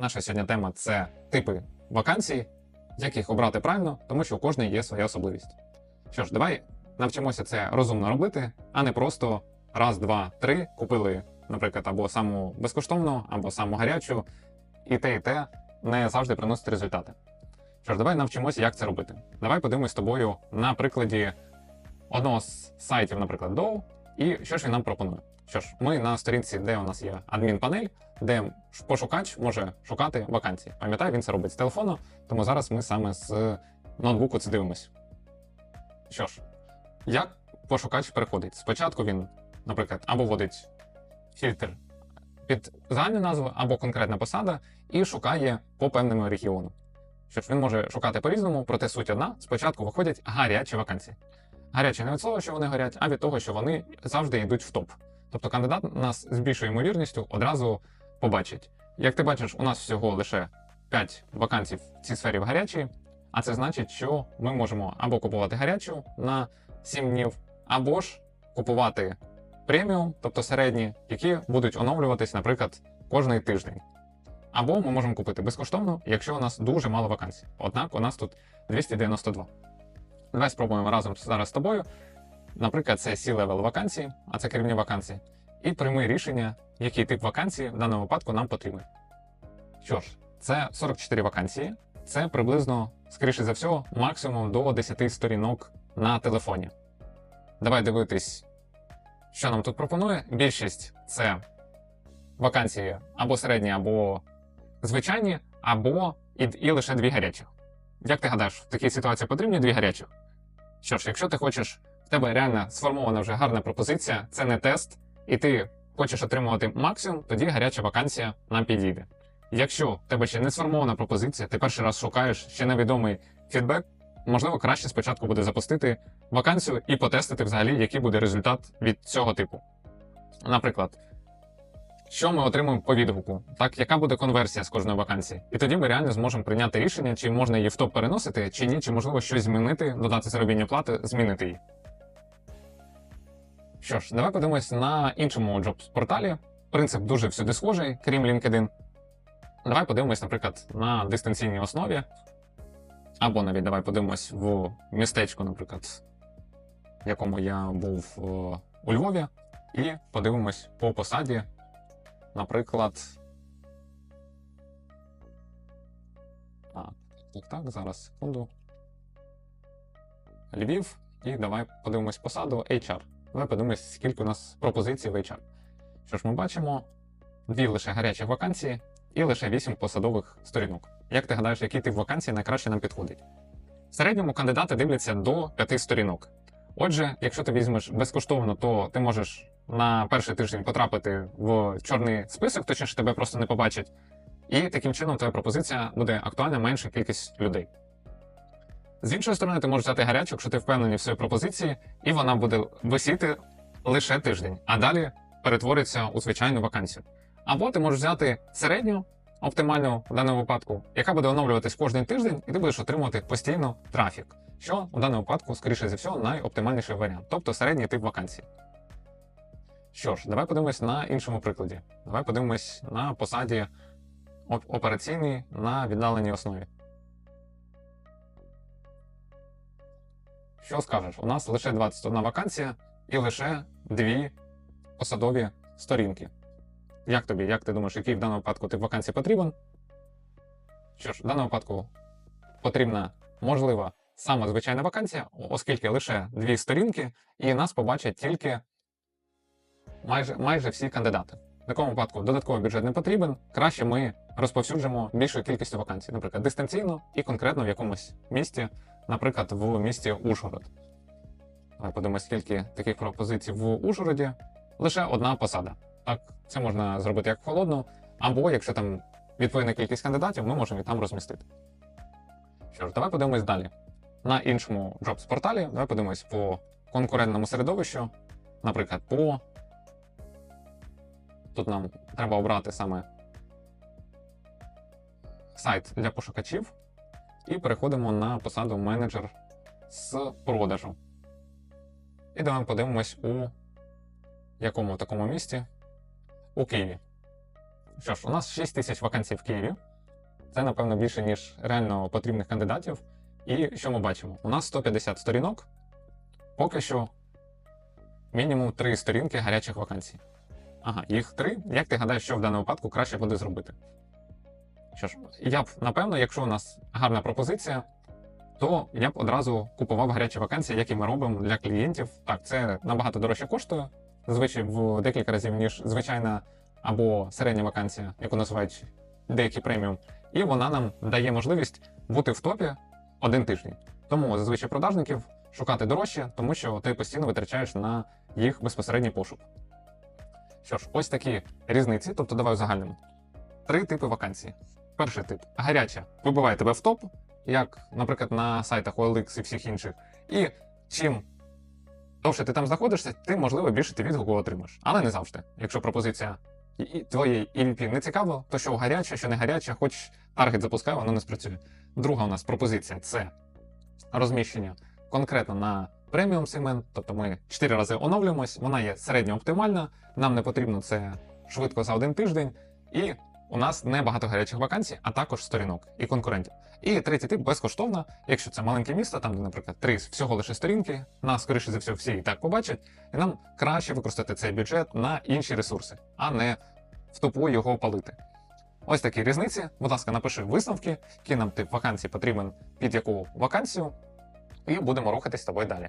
Наша сьогодні тема це типи вакансій, як їх обрати правильно, тому що у кожної є своя особливість. Що ж, давай навчимося це розумно робити, а не просто раз, два, три купили, наприклад, або саму безкоштовну, або саму гарячу, і те, і те не завжди приносить результати. Що ж, давай навчимося, як це робити. Давай подивимось з тобою на прикладі одного з сайтів, наприклад, Dow, і що ж він нам пропонує. Що ж, ми на сторінці, де у нас є адмінпанель, де пошукач може шукати вакансії. Пам'ятаю, він це робить з телефону, тому зараз ми саме з ноутбуку це дивимось. Що ж, як пошукач переходить? Спочатку він, наприклад, або вводить фільтр під загальну назву, або конкретна посада, і шукає по певному регіону. Що ж, він може шукати по-різному, проте суть одна: спочатку виходять гарячі вакансії. Гарячі не від слова, що вони горять, а від того, що вони завжди йдуть в топ. Тобто кандидат нас з більшою ймовірністю одразу побачить. Як ти бачиш, у нас всього лише 5 вакансій в цій сфері в гарячій, а це значить, що ми можемо або купувати гарячу на 7 днів, або ж купувати преміум, тобто середні, які будуть оновлюватись, наприклад, кожний тиждень. Або ми можемо купити безкоштовно, якщо у нас дуже мало вакансій. Однак у нас тут 292. Давай спробуємо разом зараз з тобою. Наприклад, це C-level вакансії, а це керівні вакансії. І прийми рішення, який тип вакансії в даному випадку нам потрібен. Що ж, це 44 вакансії. Це приблизно, скоріше за всього, максимум до 10 сторінок на телефоні. Давай дивитись, що нам тут пропонує. Більшість це вакансії або середні, або звичайні, або і, і лише дві гарячі. Як ти гадаєш, в такій ситуації потрібні дві гарячі? Що ж, якщо ти хочеш, в тебе реально сформована вже гарна пропозиція, це не тест, і ти хочеш отримувати максимум, тоді гаряча вакансія нам підійде. Якщо в тебе ще не сформована пропозиція, ти перший раз шукаєш ще невідомий фідбек, можливо, краще спочатку буде запустити вакансію і потестити взагалі, який буде результат від цього типу. Наприклад, що ми отримуємо по відгуку, так яка буде конверсія з кожної вакансії, і тоді ми реально зможемо прийняти рішення, чи можна її в топ переносити, чи ні, чи можливо щось змінити, додати заробітні плати, змінити її. Що ж, давай подивимось на іншому джобс-порталі. Принцип дуже всюди схожий, крім LinkedIn. Давай подивимось, наприклад, на дистанційній основі. Або навіть давай подивимось в містечку, наприклад, в якому я був е, у Львові, і подивимось по посаді, наприклад. Так, так, зараз секунду. Львів, і давай подивимось посаду HR. Давай подивимось, скільки у нас пропозицій в HR. Що ж, ми бачимо дві лише гарячі вакансії і лише вісім посадових сторінок. Як ти гадаєш, який тип вакансій найкраще нам підходить? В середньому кандидати дивляться до п'яти сторінок. Отже, якщо ти візьмеш безкоштовно, то ти можеш на перший тиждень потрапити в чорний список, точніше тебе просто не побачать. І таким чином твоя пропозиція буде актуальна менша кількість людей. З іншої сторони, ти можеш взяти гарячу, якщо ти впевнений в своїй пропозиції, і вона буде висіти лише тиждень, а далі перетвориться у звичайну вакансію. Або ти можеш взяти середню, оптимальну в даному випадку, яка буде оновлюватись кожен тиждень, і ти будеш отримувати постійно трафік, що у даному випадку, скоріше за всього, найоптимальніший варіант, тобто середній тип вакансії. Що ж, давай подивимось на іншому прикладі. Давай подивимось на посаді операційній на віддаленій основі. Що скажеш? У нас лише 21 вакансія і лише дві посадові сторінки. Як тобі, як ти думаєш, який в даному випадку тип вакансій потрібен? Що ж, в даному випадку потрібна можлива саме звичайна вакансія, оскільки лише дві сторінки, і нас побачать тільки майже, майже всі кандидати. В такому випадку додатковий бюджет не потрібен. Краще ми розповсюджимо більшою кількістю вакансій, наприклад, дистанційно і конкретно в якомусь місті, наприклад, в місті Ужгород. Давай подивимось, скільки таких пропозицій в Ужгороді. Лише одна посада. Так, це можна зробити як холодно, або якщо там відповідна кількість кандидатів, ми можемо їх там розмістити. Що ж, давай подивимось далі. На іншому Jobs порталі, давай подивимось по конкурентному середовищу, наприклад, по. Тут нам треба обрати саме сайт для пошукачів, і переходимо на посаду менеджер з продажу. І давай подивимось у якому такому місті у Києві. Що ж, у нас 6 тисяч вакансій в Києві. Це, напевно, більше, ніж реально потрібних кандидатів. І що ми бачимо? У нас 150 сторінок. Поки що мінімум 3 сторінки гарячих вакансій. Ага, їх 3. Як ти гадаєш, що в даному випадку краще буде зробити? Що ж, я б, напевно, якщо у нас гарна пропозиція, то я б одразу купував гарячі вакансії, які ми робимо для клієнтів. Так, це набагато дорожче коштує, зазвичай в декілька разів, ніж звичайна або середня вакансія, яку називають деякі преміум, і вона нам дає можливість бути в топі один тиждень. Тому зазвичай продажників шукати дорожче, тому що ти постійно витрачаєш на їх безпосередній пошук. Що ж, ось такі різниці, тобто давай загальному. Три типи вакансій. Перший тип гаряча, вибиває тебе в топ, як, наприклад, на сайтах OLX і всіх інших. І чим довше ти там знаходишся, тим, можливо, більше ти відгуку отримаєш. Але не завжди. Якщо пропозиція твоєї EVP не цікава, то що гаряча, що не гаряча, хоч таргет запускає, воно не спрацює. Друга у нас пропозиція це розміщення конкретно на преміум сегмент, тобто ми 4 рази оновлюємось, вона є середньо оптимальна, нам не потрібно це швидко за один тиждень, і у нас не багато гарячих вакансій, а також сторінок і конкурентів. І третій тип безкоштовно, якщо це маленьке місто, там, де, наприклад, три всього лише сторінки, нас, скоріше за все, всі і так побачать, і нам краще використати цей бюджет на інші ресурси, а не в тупу його палити. Ось такі різниці. Будь ласка, напиши висновки, який нам тип вакансій потрібен під яку вакансію, і будемо рухатись з тобою далі.